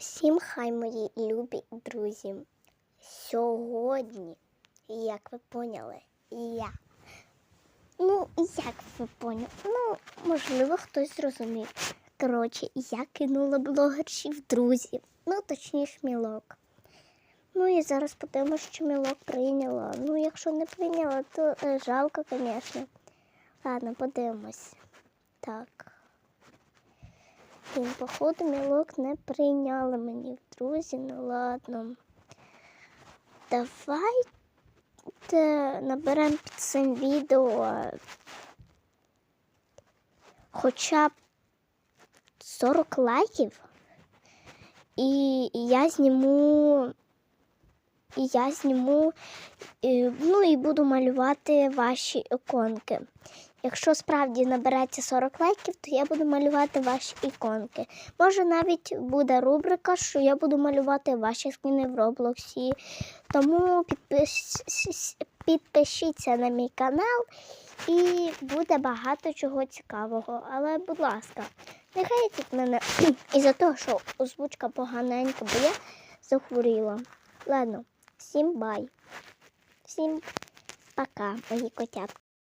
Всім хай мої любі друзі. Сьогодні, як ви поняли, я. Ну, як ви поняли? Ну, можливо, хтось зрозумів. Коротше, я кинула блогершів друзів. Ну, точніше, мілок. Ну і зараз подивимося, що мілок прийняла. Ну, якщо не прийняла, то е, жалко, звісно. Ладно, подивимось. Так. Походу, мілок не прийняли мені в друзі, ну ладно. Давайте наберемо під цим відео хоча б 40 лайків. І я зніму. І я зніму, ну і буду малювати ваші іконки. Якщо справді набереться 40 лайків, то я буду малювати ваші іконки. Може, навіть буде рубрика, що я буду малювати ваші скини в Роблоксі. Тому підпис... підпишіться на мій канал і буде багато чого цікавого. Але, будь ласка, не хейтіть мене із-за того, що озвучка поганенька, бо я захворіла. Ладно, всім бай. Всім пока, мої котятки.